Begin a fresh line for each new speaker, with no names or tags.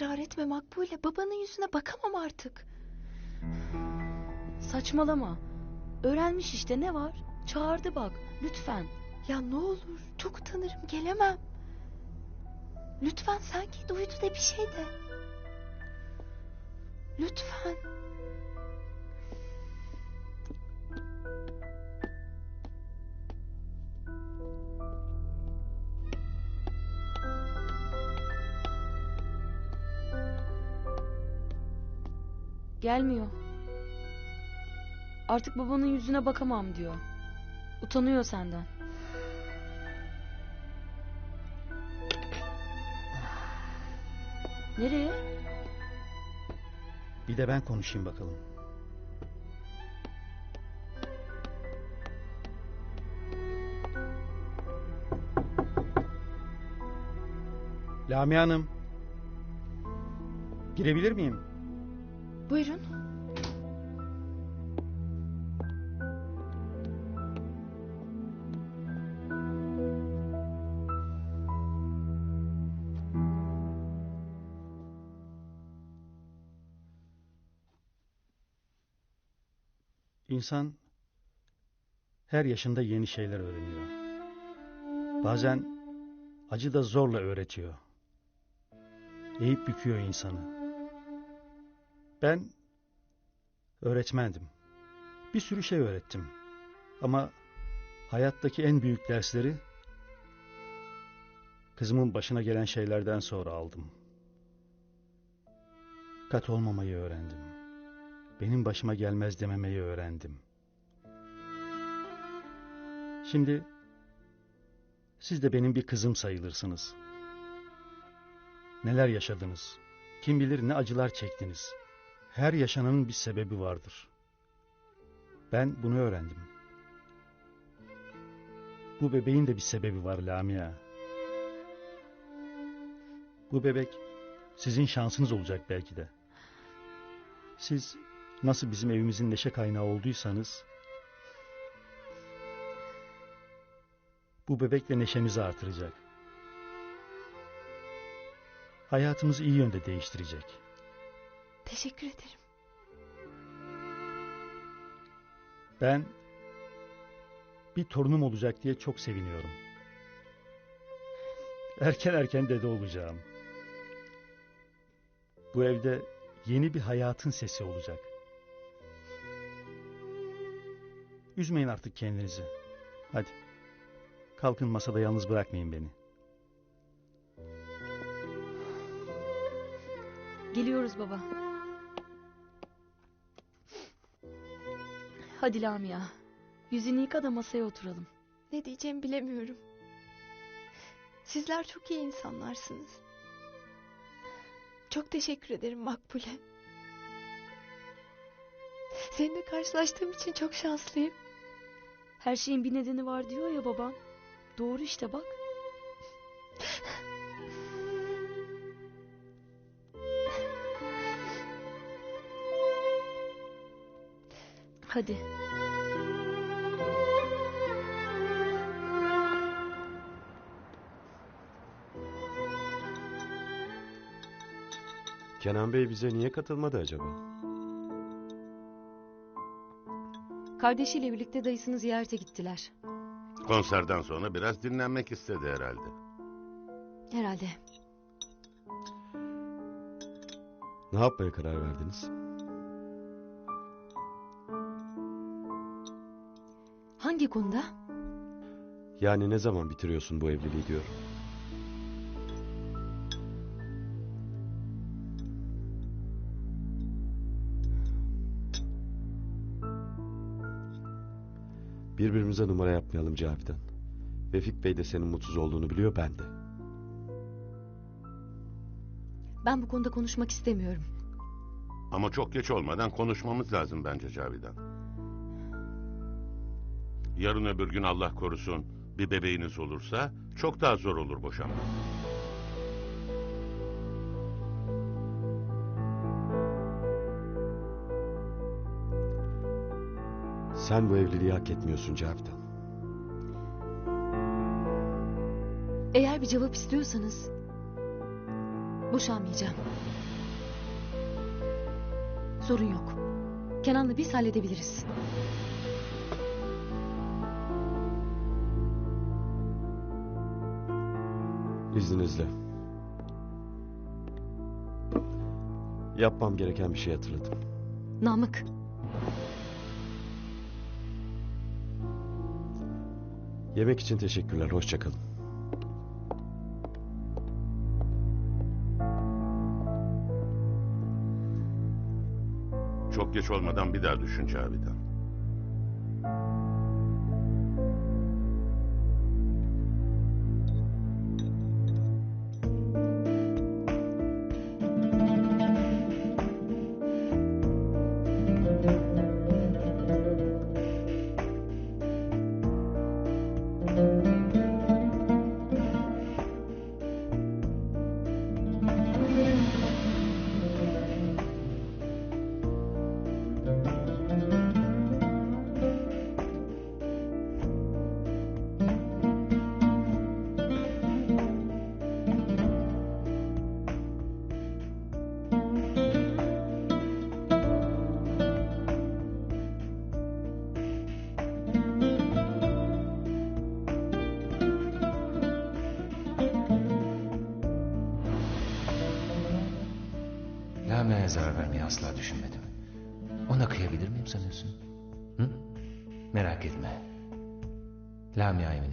ısrar etme Makbule. Babanın yüzüne bakamam artık.
Saçmalama. Öğrenmiş işte ne var? Çağırdı bak. Lütfen.
Ya ne olur çok utanırım gelemem. Lütfen sen git uyudu de bir şey de. Lütfen.
Gelmiyor. Artık babanın yüzüne bakamam diyor. Utanıyor senden. Nereye?
Bir de ben konuşayım bakalım. Lamia Hanım. Girebilir miyim?
Buyurun.
İnsan her yaşında yeni şeyler öğreniyor. Bazen acı da zorla öğretiyor. Eğip büküyor insanı. Ben öğretmendim. Bir sürü şey öğrettim. Ama hayattaki en büyük dersleri kızımın başına gelen şeylerden sonra aldım. Kat olmamayı öğrendim. Benim başıma gelmez dememeyi öğrendim. Şimdi siz de benim bir kızım sayılırsınız. Neler yaşadınız? Kim bilir ne acılar çektiniz. Her yaşananın bir sebebi vardır. Ben bunu öğrendim. Bu bebeğin de bir sebebi var Lamia. Bu bebek sizin şansınız olacak belki de. Siz nasıl bizim evimizin neşe kaynağı olduysanız bu bebek de neşemizi artıracak. Hayatımızı iyi yönde değiştirecek.
Teşekkür ederim.
Ben bir torunum olacak diye çok seviniyorum. Erken erken dede olacağım. Bu evde yeni bir hayatın sesi olacak. Üzmeyin artık kendinizi. Hadi. Kalkın masada yalnız bırakmayın beni.
Geliyoruz baba. Hadi Lamia. Yüzünü yıka da masaya oturalım.
Ne diyeceğimi bilemiyorum. Sizler çok iyi insanlarsınız. Çok teşekkür ederim Makbule. Seninle karşılaştığım için çok şanslıyım.
Her şeyin bir nedeni var diyor ya babam. Doğru işte bak. Hadi.
Kenan Bey bize niye katılmadı acaba?
Kardeşiyle birlikte dayısını ziyarete gittiler.
Konserden sonra biraz dinlenmek istedi herhalde.
Herhalde.
Ne yapmaya karar verdiniz?
Hangi konuda?
Yani ne zaman bitiriyorsun bu evliliği diyor. Birbirimize numara yapmayalım Cavidan. Vefik Bey de senin mutsuz olduğunu biliyor ben de.
Ben bu konuda konuşmak istemiyorum.
Ama çok geç olmadan konuşmamız lazım bence Cavidan. Yarın öbür gün Allah korusun bir bebeğiniz olursa çok daha zor olur boşanmak.
Sen bu evliliği hak etmiyorsun Cavidan.
Eğer bir cevap istiyorsanız boşanmayacağım.
Sorun yok. Kenan'la biz halledebiliriz.
İzninizle. Yapmam gereken bir şey hatırladım.
Namık.
Yemek için teşekkürler. Hoşçakalın.
Çok geç olmadan bir daha düşün Cavidan.
Zarar vermeyi asla düşünmedim. Ona kıyabilir miyim sanıyorsun? Hı? Merak etme. Lamia emin